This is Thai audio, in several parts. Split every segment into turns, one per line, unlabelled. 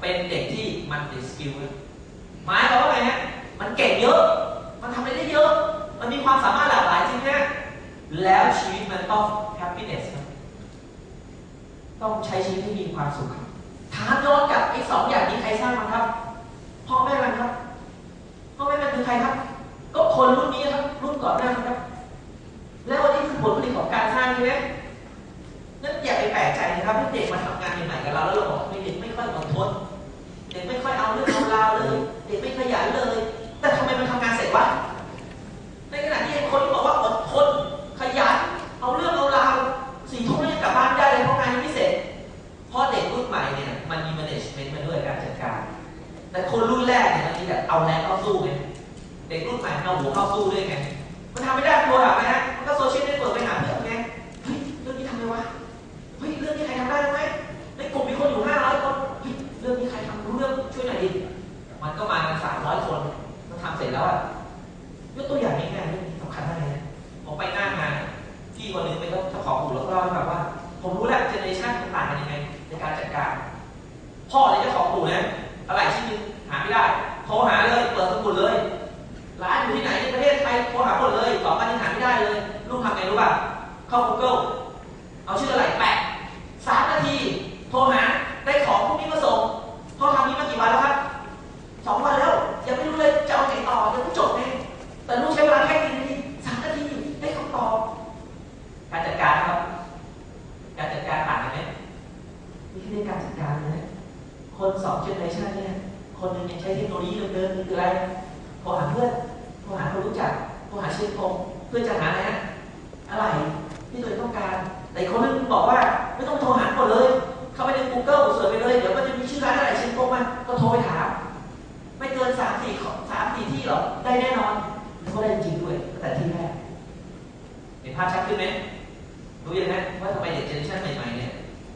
เป็นเด็กที่มันติสกิลหมายความว่าไงฮะมันเก่งเยอะ มันทำอะไรได้เยอะ มันมีความสามารถหลากหลายจริงไหมแล้วชีวิตมันต้อง happiness ครับต้องใช้ชีวิตที่มีความสุขถามย้อนกับไอ้สองอย่างนี้ใครสร้างมันครับพ่อแม่มันครับพ่อแม่มันคือใครครับ ก็คนรุ่นนี้ครับรุ่นก่อนหน้าครับ แล้ววันนี้คือผลผลิตของการสร้างใช่ไหมนั่นอย่าไปแปลกใจนะครับที่เด็กมาทำงานใหม่ๆกับเราแล้วเราบอกเด็กไม่ค่อยอดทน เด็กไม่ค่อยเอาเรื่องเอาราวเลย เด็กไม่ขยันเลย แต่ทำไมมันทำงานเสร็จวะ ของอู่แล้วก็เล่าให้ฟังว่า ผมรู้แล้วเจเนอเรชันต่างกันยังไงในการจัดการ พ่อเลยเจ้าของอู่นะอะไรชิ้นหนึงหาไม่ได้โทรหาเลยเปิดสมุดเลยร้านอยู่ที่ไหนในประเทศไทยโทรหาหมดเลยตอบวันนี้หาไม่ได้เลยลูกทำไงรู้ป่ะเข้า Google เอาชื่ออะไรแปะสามนาที โทรหา คนสองเจเนอเรชันเนี่ย คนหนึ่งยังใช้เทคโนโลยีเดิมๆนี่คืออะไรโทรหาเพื่อนโทรหาคนรู้จักโทรหาเชื่อมโยงเพื่อจะหาอะไรอะไรที่ตัวเองต้องการ แต่คนนึงบอกว่าไม่ต้องโทรหาหมดเลย เข้าไปใน Google เสิร์ชไปเลย เดี๋ยวมันจะมีชื่อร้านอะไรเชื่อมโยงมาก็โทรไปถาม ไม่เกินสามสี่สามสี่ที่หรอกได้แน่นอนแล้วก็ได้จริงด้วยแต่ที่แรกเห็นภาพชัดขึ้นไหมรู้ยังนะว่าทำไมเด็กเจเนอเรชันใหม่ๆเนี่ย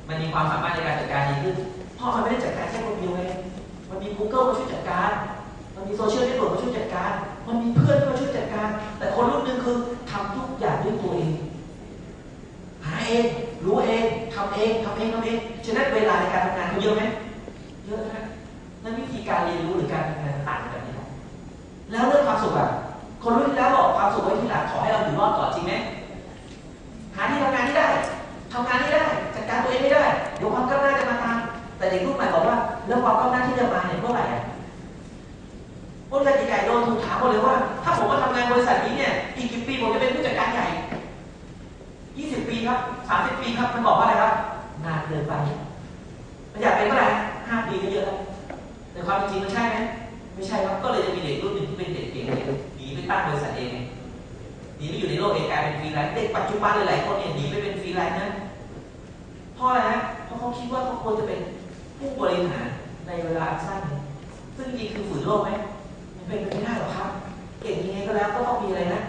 มันมีความสามารถในการจัดการดีขึ้น พราะมันไม่ได้จัดการแค่คนเดียวไงมันมี Google มาช่วยจัดการ มันมีโซเชียลเน็ตเวิร์กมาช่วยจัดการ มันมีเพื่อนที่มาช่วยจัดการ แต่คนรุ่นหนึ่งคือทำทุกอย่างด้วยตัวเองหาเองรู้เองทำเองทำเองทำเองฉะนั้นเวลาในการทำงานเขาเยอะไหม ปีครับ30ปีครับมันบอกว่าอะไรครับนานเกินไปมันอยากเป็นเมื่อไหร่5ปีก็เยอะแล้วแต่ความเป็นจริงมันใช่ไหมไม่ใช่ครับก็เลยจะมีเด็กรุ่นหนึ่งที่เป็นเด็กเก่งเนี่ยหนีไปตั้งบริษัทเองไงหนีไปอยู่ในโลกเองกลายเป็นฟรีแลนซ์เด็กปัจจุบันหลายๆคนเนี่ยหนีไปเป็นฟรีแลนซ์นะเพราะอะไรฮะเพราะเขาคิดว่าเขาควรจะเป็นผู้บริหารในเวลาอันสั้น ซึ่งจริงคือฝืนโลกไหมมันเป็นไปไม่ได้หรอกครับ เก่งยังไงก็แล้วก็ต้องมีอะไรนะ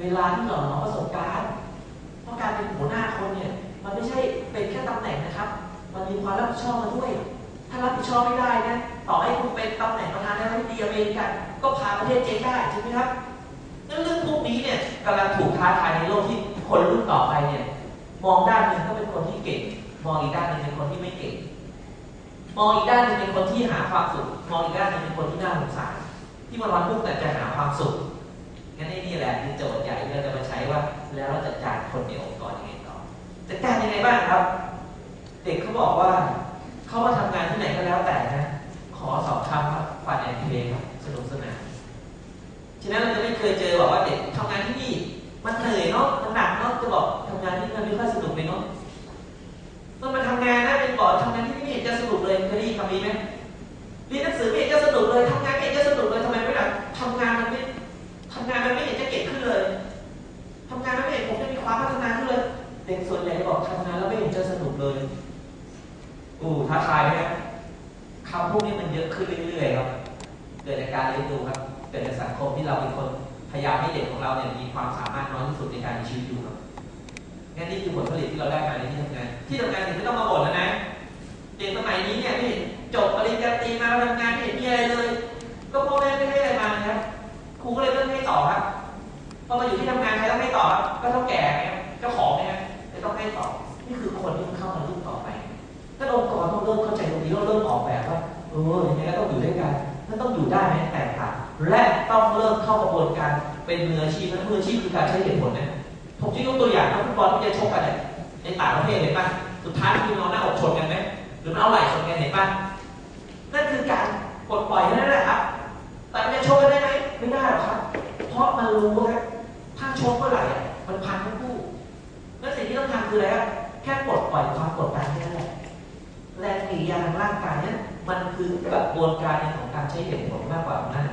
เวลาที่หล่อหลอมประสบการณ์เพ ราะการเป็นหัวหน้าคนเนี่ย มันไม่ใช่เป็นแค่ตำแหน่งนะครับ มันมีความรับผิดชอบมาด้วย ถ้ารับผิดชอบไม่ได้นะ ต่อให้คุณเป็นตำแหน่งประธานาธิบดีอเมริกัน ก็พาประเทศเจ๊งได้ใช่ไหมครับนั่นเรื่องพวกนี้เนี่ยกำลังถูกท้าทายในโลกที่คนรุ่นต่อไปเนี่ย มองด้านหนึ่งก็เป็นคนที่เก่ง มองอีกด้านหนึ่งเป็นคนที่ไม่เก่ง มองอีกด้านหนึ่งเป็นคนที่หาความสุข มองอีกด้านหนึ่งเป็นคนที่น่าสงสารที่มันวันพุ่งแต่จะหาความสุข งั้นนี่แหละคือโจทย์ใหญ่ที่เราจะมาใช้ว่า แล้วเราจัดการคนในองค์กรยังไงต่อจัดการยังไงบ้างครับ เด็กเขาบอกว่าเขามาทำงานที่ไหนก็แล้วแต่นะ ขอสองคำครับฟันแอนเพลครับสนุกสนานฉะนั้นเราจะไม่เคยเจอบอกว่าเด็กทำงานที่นี่มันเหนื่อยเนาะมันหนักเนาะจะบอกทำงานที่นี่มันไม่ค่อยสนุกเลยเนาะ ที่เราได้มาในที่ทำงานที่ทำงานถึงไม่ต้องมาบ่นแล้วนะเด็กสมัยนี้เนี่ยไม่จบปริญญาตรีมาทำงานไม่เห็นมีอะไรเลยก็พ่อแม่ไม่ให้อะไรมานะครับครูก็เลยเลือกให้ต่อครับพอมาอยู่ที่ทำงานใครต้องให้ต่อครับก็ต้องแก่ไงเจ้าของไงจะต้องให้ต่อนี่คือคนที่เข้ามารุ่นต่อไปถ้าองค์กรต้องเริ่มเข้าใจตรงนี้แล้วเริ่มออกแบบว่าเออยังไงก็ต้องอยู่ด้วยกันถ้าต้องอยู่ได้ไหมแตกต่างและต้องเริ่มเข้ากระบวนการเป็นมืออาชีพและมืออาชีพคือการใช้เหตุผลนะผมจะยกตัวอย่างนักฟุตบอลที่จะชกกันเนี่ย ในต่างประเทศเห็นป่ะสุดท้ายคือเอาหน้าอกชนกันไหมหรือมันเอาไหล่ชนกันเห็นป่ะนั่นคือการปลดปล่อยนั่นแหละครับ แต่มันจะชกกันได้ไหมไม่ได้หรอกครับ เพราะมันรู้ว่าถ้าชกเมื่อไหร่มันพันทั้งคู่นั่นสิ่งที่ต้องทำคืออะไรครับแค่ปลดปล่อยความกดดันแค่นั้นแหละแรงกิริยาทางร่างกายเนี่ยมันคือกระบวนการในของการใช้เหตุผลมากกว่าอำนาจ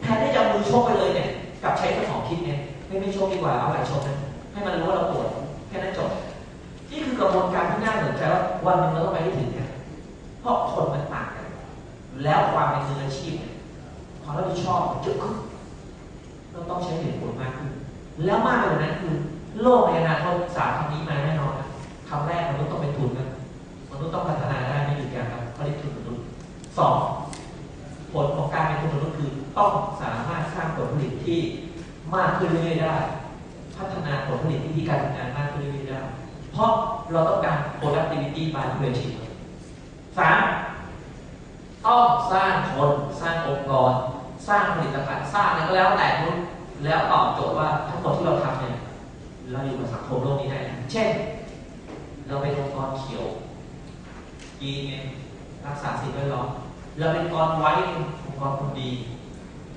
แทนที่จะมือชกไปเลยเนี่ยกลับใช้สมองคิดเนี่ยไม่ไม่ชกดีกว่าเอาไหล่ชกนะให้มันรู้ว่าเราปวดแค่นั้นจบ นี่คือกระบวนการที่น่าสนใจว่าวันหนึ่งเราต้องไปให้ถึงเนี่ยเพราะคนมันต่างกัน แล้วความเป็นมืออาชีพความรับผิดชอบเยอะขึ้นเราต้องใช้เหตุผลมากขึ้น แล้วมากไปกว่านั้นคือ โลกในอนาคตสามคำนี้มาแน่นอนนะคำแรกมันต้องเป็นทุนนะมนุษย์ต้องพัฒนาได้ไม่หยุดยั้งครับเขาเรียกทุนมนุษย์สองผลของการเป็นทุนมนุษย์คือต้องสามารถสร้างผลผลิตที่มากขึ้นเรื่อยๆได้ พัฒนาผลผลิตวิธีการทำงานมากขึ้นเรื่อยๆได้เพราะ เราต้องการ productivity by leadership สามต้องสร้างคนสร้างองค์กร สร้างผลิตภัณฑ์สร้างอะไรก็แล้วแต่นู้นแล้วตอบโจทย์ว่าทั้งหมดที่เราทำเนี่ยเราอยู่กับสังคมโลกนี้ได้นะเช่น เราเป็นองค์กรเขียวกีนเนี่ยรักษาสิ่งแวดล้อมเราเป็นองค์กรไว้องค์กรคนดี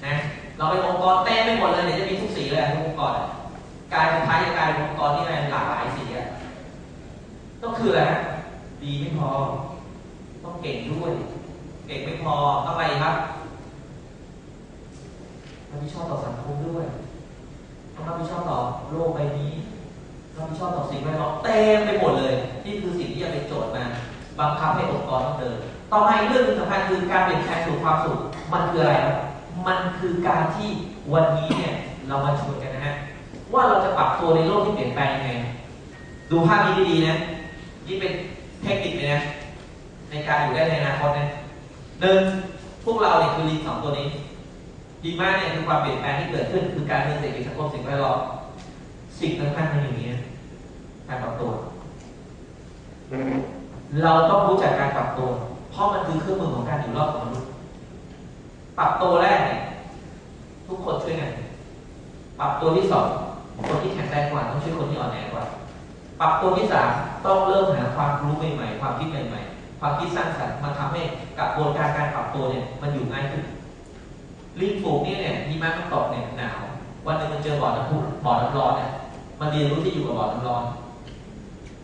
นะเราเป็นองค์กรเต้ไม่หมดเลยเดี๋ยวจะมีทุกสีเลยทุกองค์กรกลายเป็นท้ายจะกลายเป็นองค์กรที่มันหลากหลายสี อะต้องคืออะไรดีไม่พอ ต้องเก่งด้วย เก่งไม่พอต้องอะไรครับรับผิดชอบต่อสังคมด้วยต้องรับผิดชอบต่อโลกใบนี้รับผิดชอบต่อสิ่งแวดล้อมเต็มไปหมดเลย นี่คือสิ่งที่จะเป็นโจทย์มาบังคับให้องค์กรต้องเดิน ต่อมาอีกเรื่องหนึงสำคัญคือการเปลี่ยนแปลงสู่ความสุข มันคืออะไรครับ มันคือการที่วันนี้เนี่ยเรามาชวนกันนะฮะ ว่าเราจะปรับตัวในโลกที่เปลี่ยนแปลงยังไง ดูภาพนี้ดีๆนะ นี่เป็นเทคนิคเลยนะ ในการอยู่ได้ในอนาคตนะหนึ่งพวกเราเนี่ยคือลิงสองตัวนี้ดีมากเนี่ยคือความเปลี่ยนแปลงที่เกิดขึ้น คือการเมืองเศรษฐกิจสังคมสิ่งแวดล้อมสิ่งสำคัญมันอยู่นี้การปรับตัว เราต้องรู้จักการปรับตัว เพราะมันคือเครื่องมือของการอยู่รอดของมนุษย์ปรับตัวแรกเนี่ยทุกคนช่วยกันปรับตัวที่สองคนที่แข็งแรงกว่าต้องช่วยคนที่อ่อนแอกว่า ปรับตัวที่สามต้องเริ่มหาความรู้ใหม่ๆ ความคิดใหม่ๆ ความคิดสร้างสรรค์มาทำให้กระบวนการการปรับตัวเนี่ยมันอยู่ง่ายขึ้นลิงฝูงนี่เนี่ยมีมากมันตกเนี่ยหนาว วันหนึ่งมันเจอบ่อน้ำพุบ่อน้ำร้อนเนี่ยมันเรียนรู้ที่อยู่กับบ่อน้ำร้อน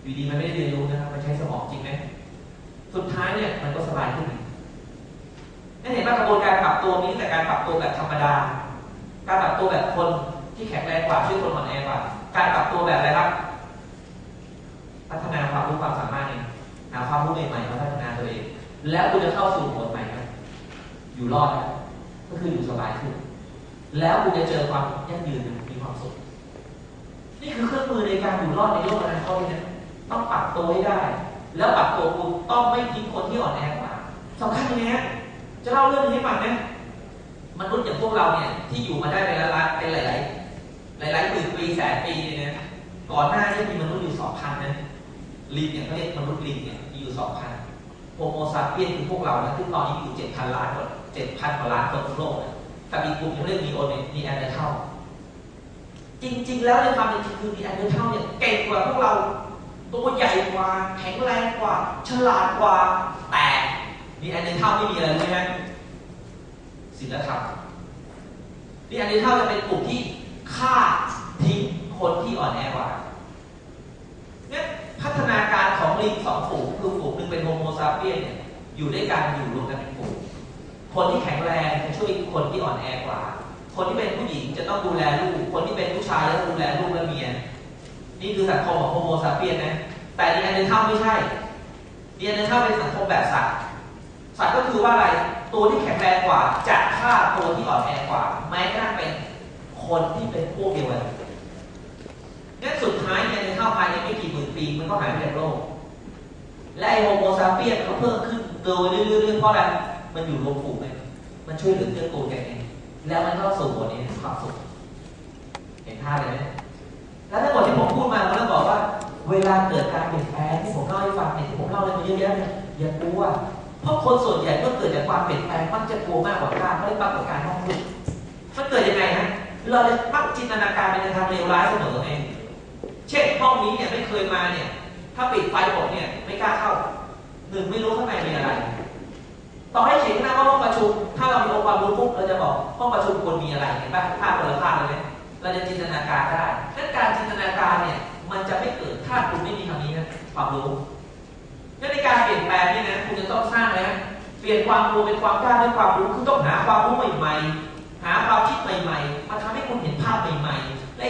อยู่ดีมันไม่ได้เรียนรู้นะครับมันใช้สมองจริงไหมสุดท้ายเนี่ยมันก็สบายขึ้นนี่เห็นว่ากระบวนการปรับตัวนี้แต่การปรับตัวแบบธรรมดา การปรับตัวแบบคนที่แข็งแรงกว่าช่วยคนอ่อนแอกว่า การปรับตัวแบบอะไรครับ พัฒนาความรู้ความสามารถเองหาความรู้ใหม่ๆมาพัฒนาตัวเอง แล้วคุณจะเข้าสู่โหมดใหม่ครับอยู่รอดก็คืออยู่สบายขึ้น แล้วคุณจะเจอความยั่งยืนมีความสุข นี่คือเครื่องมือในการอยู่รอดในโลกอนาคตนะต้องปรับตัวให้ได้ แล้วปรับตัวคุณต้องไม่ทิ้งคนที่อ่อนแอกว่าสำคัญยังไงฮะจะเล่าเรื่องนี้ให้ฟังนะมนุษย์อย่างพวกเราเนี่ยที่อยู่มาได้เป็นละละเป็นหลาย ๆ หลายๆหมื่นปีแสนปีเนี่ยนะก่อนหน้านี้มีมนุษย์อยู่สองพันนะ ลิงเนี่ยเขาเรียกมนุษย์ลิงเนี่ยมีอยู่สองพันโฮโมซาเปียนคือพวกเรานะที่งตอนนี้อยู่เจ็ดพันล้านคนเจ็ดพันกว่าล้านคนทั่วโลกนะแต่มีกลุ่มที่เรียกมีโอเนมีแอนเดอร์เท่าจริง ๆ แล้วในความเป็นจริงคือมีแอนเดอร์เท่าเนี่ยเก่งกว่าพวกเราตัวใหญ่กว่าแข็งแรงกว่า ฉลาดกว่า แต่มีแอนเดอร์เท่าไม่มีอะไรเลยนะศีลธรรมมีแอนเดอร์เท่าจะเป็นกลุ่มที่ฆ่าทิ้งคนที่อ่อนแอกว่า พัฒนาการของลิงสองฝูงคือฝูงหนึ่งเป็นโฮโมซาเปียนเนี่ยอยู่ด้วยกันอยู่รวมกันเป็นฝูงคนที่แข็งแรงจะช่วยคนที่อ่อนแอกว่า คนที่เป็นผู้หญิงจะต้องดูแลลูก คนที่เป็นผู้ชายจะดูแลลูกและเมีย นี่คือสังคมของโฮโมซาเปียนนะ แต่ดีแอนเดอร์ท่าไม่ใช่ดีแอนเดอร์ท่าเป็นสังคมแบบสัตว์ สัตว์ก็คือว่าอะไร ตัวที่แข็งแรงกว่าจะฆ่าตัวที่อ่อนแอกว่า แม้กระทั่งเป็นคนที่เป็นพวกเดียวกันงั้นสุดท้ายเนี่ยในเท่าภายในไม่กี่ มันก็หายไปจากโลก และไอโฮโมซาเปียนก็เพิ่มขึ้นโดยเรื่อยๆเพราะอะไรมันอยู่รวมฝูงไงมันช่วยเหลือเกื้อกูลกันเองแล้วมันก็ส่งผลในความสุขเห็นภาพเลยไหมแล้วทั้งหมดที่ผมพูดมาผมต้องบอกว่า เวลาเกิดการเปลี่ยนแปลงที่ผมเล่าให้ฟังเนี่ยที่ผมเล่าอะไรมาเยอะแยะเนี่ยอย่ากลัวเพราะคนส่วนใหญ่เมื่อเกิดจากความเปลี่ยนแปลงมักจะกลัวมากกว่าข้าเขาเรียกปรากฏการณ์ห้องมืดมันเกิดยังไงฮะเราจะมักจินตนาการไปในทางเลวร้ายเสมอเอง เช่นห้องนี้เนี่ยไม่เคยมาเนี่ย ถ้าปิดไฟหมดเนี่ยไม่กล้าเข้าหนึ่งไม่รู้ข้างในมีอะไรต่อให้เขียนหน้าว่าห้องประชุม ถ้าเรามีองค์ความรู้ปุ๊บเราจะบอกห้องประชุมควรมีอะไรเห็นป่ะภาพคนละภาพเลยไหมเราจะจินตนาการได้นั้นการจินตนาการเนี่ยมันจะไม่เกิดถ้าคุณไม่มีคำนี้นะความรู้งั้นในการเปลี่ยนแปลงนี่นะคุณจะต้องสร้างเลยนะเปลี่ยนความรู้เป็นความกล้าด้วยความรู้คุณต้องหาความๆ หาความคิดใหม่ๆ มาทำให้คุณเห็นภาพให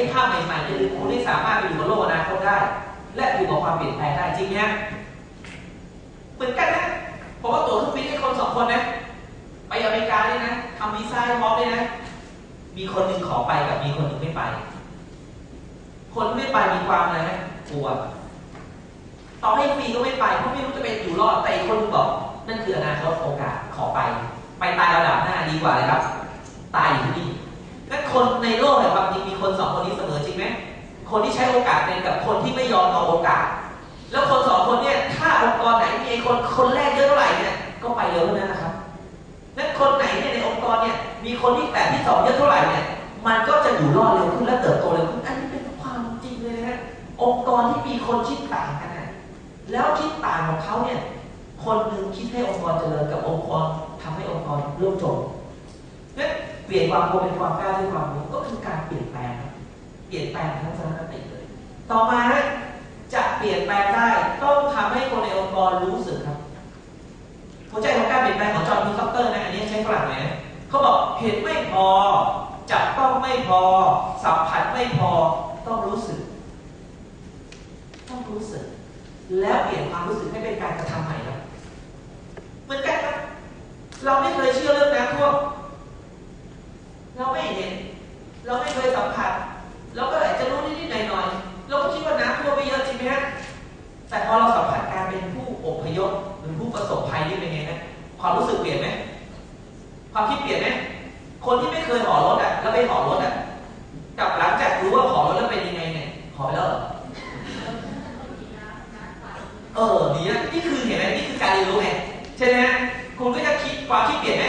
ม่ๆและไอ้ภาพใหม่ๆเนี่ยคุณได้สามารถไปอยู่กับโลกอนาคตได้ และอยู่กับความเปลี่ยนแปลงได้จริงไหมเหมือนกันนะผมว่าตัวเครื่องบินให้คนสองคนนะ ไปอเมริกาเลยนะทำวีซ่าให้พร้อมเลยนะ มีคนหนึ่งขอไปกับมีคนหนึ่งไม่ไป คนไม่ไปมีความอะไรนะกลัวต่อให้ฟรีก็ไม่ไปเพราะไม่รู้จะเป็นอยู่รอดแต่อีกคนบอกนั่นคืออนาคตโอกาสขอไป ไปตายระดับหน้าดีกว่าเลยครับ ตายอยู่ที่นี่ นั่นคนในโลกแห่งความจริงมีคนสองคนนี้เสมอจริงไหมคนที่ใช้โอกาสเป็นกับคนที่ไม่ยอมเอาโอกาส แล้วคนสองคนเนี่ยถ้าองค์กรไหนมีคนคนแรกเยอะเท่าไหร่เนี่ยก็ไปเร็วเท่านั้นนะครับนั่นคนไหนเนี่ยในองค์กรเนี่ยมีคนที่แปดที่สองเยอะเท่าไหร่เนี่ยมันก็จะอยู่รอดเร็วขึ้นและเติบโตเร็วขึ้นอันนี้เป็นความจริงเลยนะฮะองค์กรที่มีคนคิดต่างกันนะแล้วคิดต่างของเขาเนี่ยคนหนึ่งคิดให้องค์กรเจริญกับองค์กรทำให้องค์กรร่มจมนั่น เปลี่ยนความกลัวเป็นความกล้าด้วยความรู้ก็คือการเปลี่ยนแปลงครับเปลี่ยนแปลงทัศนคติเลย ต่อมาฮะจะเปลี่ยนแปลงได้ต้องทำให้คนในองค์กรรู้สึกครับหัวใจของการเปลี่ยนแปลงของจอห์นมิลคัปเตอร์นะอันนี้ใช้ฝรั่งไหมเขาบอกเห็นไม่พอ จับต้องไม่พอ สัมผัสไม่พอต้องรู้สึก ต้องรู้สึก แล้วเปลี่ยนความรู้สึกให้เป็นการกระทำใหม่ครับเหมือนกันครับ เราไม่เคยเชื่อเรื่องน้ำท่วม เราไม่เห็น เราไม่เคยสัมผัส เราก็อาจจะรู้นิดๆหน่อยๆเราก็คิดว่าน้ำท่วมไม่เยอะจริงไหมฮะแต่พอเราสัมผัสการเป็นผู้อพยพหรือผู้ประสบภัยนี่เป็นไงนะความรู้สึกเปลี่ยนไหมความคิดเปลี่ยนไหมคนที่ไม่เคยขอรถอะแล้วไปขอรถอะกับหลังจากรู้ว่าขอรถแล้วเป็นยังไงเนี่ยขอไปแล้วเหรอเออดีนะนี่คือเห็นไหมนี่คือการเรียนรู้ไงใช่ไหมฮะคุณก็จะคิดความคิดเปลี่ยนไหม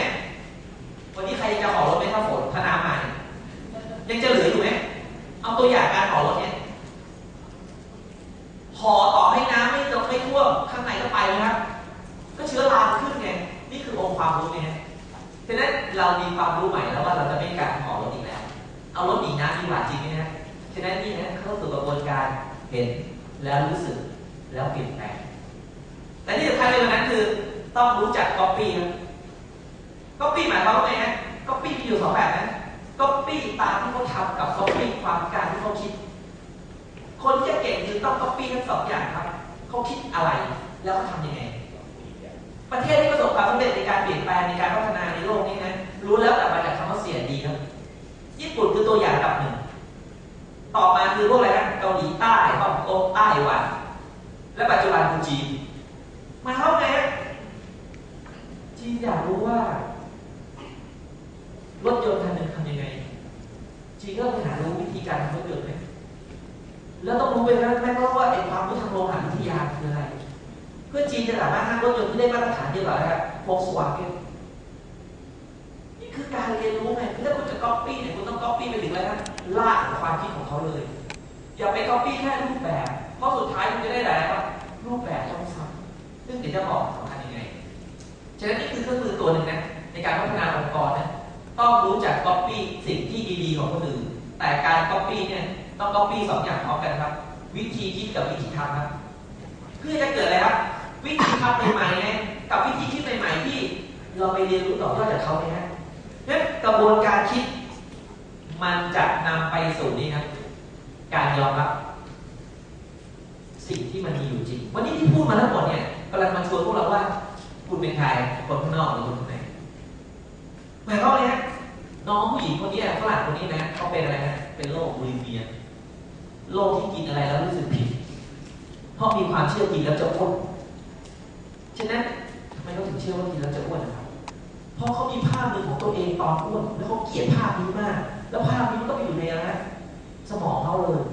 รจะขอรถไหมถ้าฝนถ้าน้ำมาเนี่ยยังจะเหลืออยู่ไหมเอาตัวอย่างการขอรถเนี่ยขอต่อให้น้ำไม่ตกไม่ท่วมข้างในก็ไปนะครับ ก็เชื้อราขึ้นไงนี่คือองค์ความรู้ไงฉะนั้นเรามีความรู้ใหม่แล้วว่าเราจะไม่การขอรถอีกแล้ว เอารถหนีน้ำดีกว่าจริงไหมนะฉะนั้นนี่นะเข้าสู่กระบวนการเห็นแล้วรู้สึกแล้วเปลี่ยนแปลงแต่ที่สำคัญไปกว่านั้นคือ ต้องรู้จัก copy ครับ copy หมายความว่าไงฮะ copy มีอยู่สองแบบนะ copy ตามที่เขาทำกับ copy ความการที่เขาคิด คนที่จะเก่งคือต้อง copy ทั้งสองอย่างครับเขาคิดอะไรแล้วเขาทำยังไง ประเทศที่ประสบความสำเร็จในการเปลี่ยนแปลงในการพัฒนาในโลกนี้นะรู้แล้วแต่มาจากคำว่าเสียดีครับ ญี่ปุ่นคือตัวอย่างอันดับหนึ่งต่อมาคือพวกอะไรนะเกาหลีใต้ฮ่องกงไต้หวันและปัจจุบันคือจีนมายความว่าไงจีนอยากรู้ว่า ยนต์คันหนึ่งทำยังไงจีนก็ไปหารู้วิธีการทำรถยนต์ไหมแล้วต้องรู้ไปแล้แม่ก็ว่าไอ้ความรู้ทางโลหะวิทยาคืออะไร เพื่อจีนจะสามารถสร้างรถยนต์ที่ได้มาตรฐานเดียวกับนะครับโฟล์กสวาเกนนี่คือการเรียนรู้ไงถ้าคุณจะก๊อปปี้เนี่ยคุณต้องก๊อปปี้ไปถึงอะไรนะลากความคิดของเขาเลย อย่าไปก๊อปปี้แค่รูปแบบ เพราะสุดท้ายคุณจะได้อะไรครับรูปแบบต้องซ้ำซึ่งเดี๋ยวจะบอกสำคัญยังไงฉะนั้นนี่คือเครื่องมือตัวหนึ่งนะในการพัฒนาองค์กรนะ ต้องรู้จักก๊อปปี้สิ่งที่ดีๆของคนอื่น แต่การก๊อปปี้เนี่ยต้องก๊อปปี้สองอย่างพร้อมกันครับ วิธีคิดกับวิธีทำครับ เพื่อจะเกิดอะไรครับ วิธีทำใหม่ๆนะกับวิธีคิดใหม่ๆที่ เราไปเรียนรู้ต่อยอดจากเขาเนี่ยนะเนี่ยกระบวนการคิด มันจะนำไปสู่นี่ครับ การยอมรับสิ่งที่มันมีอยู่จริง วันนี้ที่พูดมาทั้งหมดเนี่ยกำลังมาชวนพวกเราว่า คุณเป็นใครคนข้างนอกหรือคน หมายความว่าไงฮะน้องผู้หญิงคนนี้ฝรั่งคนนี้นะเขาเป็นอะไรนะเป็นโรคบูลิเมียโรคที่กินอะไรแล้วรู้สึกผิด เพราะมีความเชื่อกินแล้วจะอ้วนฉะนั้นทำไมเขาถึงเชื่อว่ากินแล้วจะอ้วนนะครับเพราะเขามีภาพหนึ่งของตัวเองตอนอ้วนแล้วเขาเกลียดภาพนี้มาก แล้วภาพนี้มันก็ไปอยู่ในอะไรนะสมองเขาเลย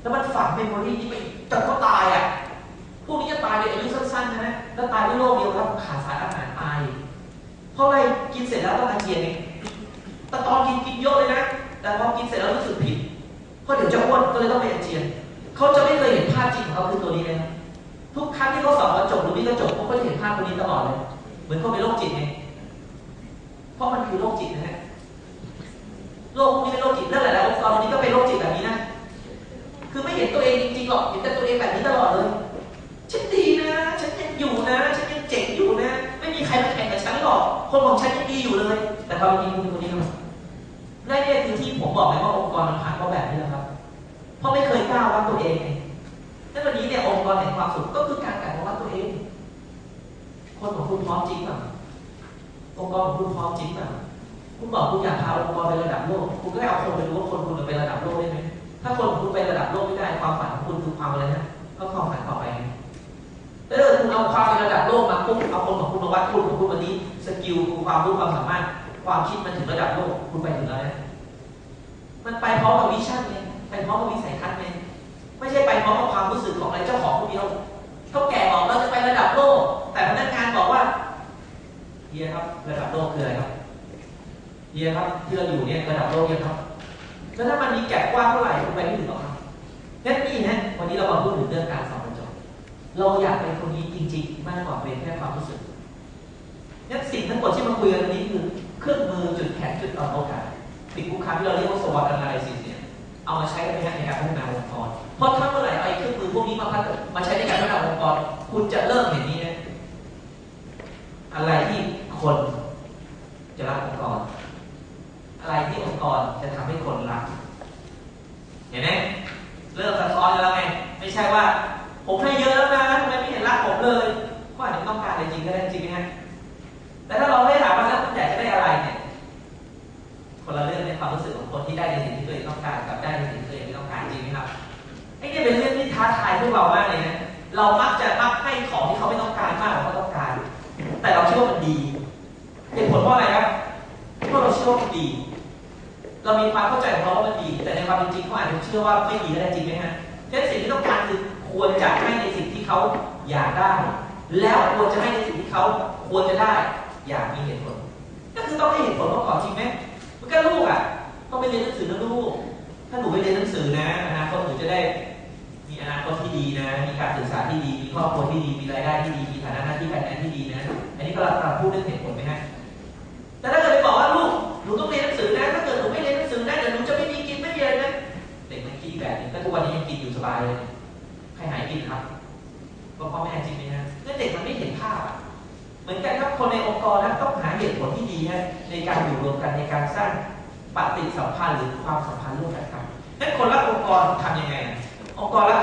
แล้วมันฝังเมมโมรีนี้ไปจนเขาตายอะพวกนี้จะตายในอายุสั้นๆนะนะแล้วตายด้วยโรคเดียวครับขาดสารอาหาร เพราะอะไรกินเสร็จแล้วต้องอาเจียนเองแต่ตอนกินกินเยอะเลยนะ แต่พอกินเสร็จแล้วรู้สึกผิด เพราะเดี๋ยวจะอ้วนก็เลยต้องไปอาเจียน เขาจะไม่เคยเห็นภาพจริงของเขาคือตัวนี้เลยนะทุกครั้งที่เขาสอบกระจบหรือวิกระจบเขาก็จะเห็นภาพตัวนี้ตลอดเลย เหมือนเขาเป็นโรคจิตไง เพราะมันคือโรคจิตนะฮะโรคพวกนี้เป็นโรคจิตนั่นแหละแล้วองค์กรนี้ก็เป็นโรคจิตแบบนี้นะ คือไม่เห็นตัวเองจริงๆหรอก เห็นแต่ตัวเองแบบนี้ตลอดเลย ฉันดีนะ ฉันยังอยู่นะ ฉันยังเจ๋งอยู่นะ ไม่มีใครมาแข่งกับฉันหรอก คนของฉันยังดีอยู่เลย แต่ความจริงคือตัวนี้ครับนั่นเนี่ยคือที่ผมบอกไงว่าองค์กรมันผ่านเพราะแบบนี้แหละครับ เพราะไม่เคยกล้าวัดตัวเองไงนั่นวันนี้เนี่ยองค์กรแห่งความสุขก็คือการกลับมาวัดตัวเอง คนของคุณพร้อมจริงเปล่าองค์กรของคุณพร้อมจริงเปล่าคุณบอกคุณอยากพาองค์กรไประดับโลก คุณก็ได้เอาคนไปดูว่าคนคุณจะไประดับโลกได้ไหมถ้าคนของคุณไประดับโลกไม่ได้ความฝันของคุณคือความอะไรนะก็ความฝันต่อไปแต่ถ้าคุณเอาความไประดับโลกมาปุ๊บเอาคนของคุณมาวัดคุณของคุณวันนี้ กิลความรู้ความสามารถ ความคิดมันถึงระดับโลกคุณไปถึงแล้วนะมันไปพร้อมกับวิชั่นไงไปพร้อมกับวิสัยทัศน์ไงไม่ใช่ไปพร้อมกับความรู้สึกของอะไรเจ้าของคนเดียวเท่าแก่บอกเราจะไประดับโลก แต่พนักงานบอกว่าเฮียครับ ระดับโลกคืออะไรครับเฮียครับที่เราอยู่เนี่ยระดับโลกยังครับแล้วถ้ามันมีแก็บกว้างเท่าไหร่คุณไปไม่ถึงหรอกครับงั้นนี่นะวันนี้เรามาพูดถึงเรื่องการสอบบรรจบเราอยากเป็นคนนี้จริง ๆ มากกว่าเป็นแค่ความรู้สึก งั้นสิ่งทั้งหมดที่มาคุยกันวันนี้คือเครื่องมือจุดแข็งจุดอ่อนโอกาสสิ่งคุกคาที่เราเรียกว่า SWOT analysis เนี่ยเอามาใช้ในการพัฒนาองค์กรเพราะถ้าเมื่อไหร่ไอ้เครื่องมือพวกนี้มาพัฒนามาใช้ในการพัฒนาองค์กรคุณจะเริ่มเห็นนี้นะอะไรที่คนจะรักองค์กร อะไรที่องค์กรจะทำให้คนรัก เห็นไหมเริ่มสะท้อนแล้วไง ไม่ใช่ว่า ผมให้เยอะแล้วนะทำไมไม่เห็นรักผมเลยก็อาจจะต้องการอะไรจริงก็ได้จริงไหมฮะ แต่ถ้าเราไม่ถามว่าแล้วคุณอยากจะได้อะไรเนี่ย คนละเรื่องในความรู้สึกของคนที่ได้ในสิ่งที่ตัวเองต้องการกับได้ในสิ่งที่ตัวเองไม่ต้องการจริงไหมครับไอ้นี่เป็นเรื่องที่ท้าทายพวกเรามากเลยนะ เรามักจะมักให้ของที่เขาไม่ต้องการมากกว่าเขาต้องการ แต่เราเชื่อว่ามันดีเหตุผลเพราะอะไรครับเพราะเราเชื่อว่ามันดี เรามีความเข้าใจของเขาว่ามันดี แต่ในความเป็นจริงเขาอาจจะเชื่อว่าไม่ดีก็ได้จริงไหมฮะฉะนั้นสิ่งที่ต้องการคือควรจะให้ในสิ่งที่เขาอยากได้ แล้วควรจะให้ในสิ่งที่เขาควรจะได้ อยากมีเหตุผล ก็คือต้องให้เหตุผลประกอบจริงไหมมันก็ลูกอะต้องไปเรียนหนังสือนะลูก ถ้าหนูไปเรียนหนังสือนะอนาคตหนูจะได้มีอนาคตที่ดีนะ มีการศึกษาที่ดี มีครอบครัวที่ดี มีรายได้ที่ดี มีฐานะหน้าที่การงานที่ดีนะ อันนี้ก็รับีนะในการอยู่รวมกันในการสร้างปฏิสัมพันธ์หรือความสัมพันธ์ร่วมกันครับนั้นคนรักองค์กรทำยังไง องค์กรรัก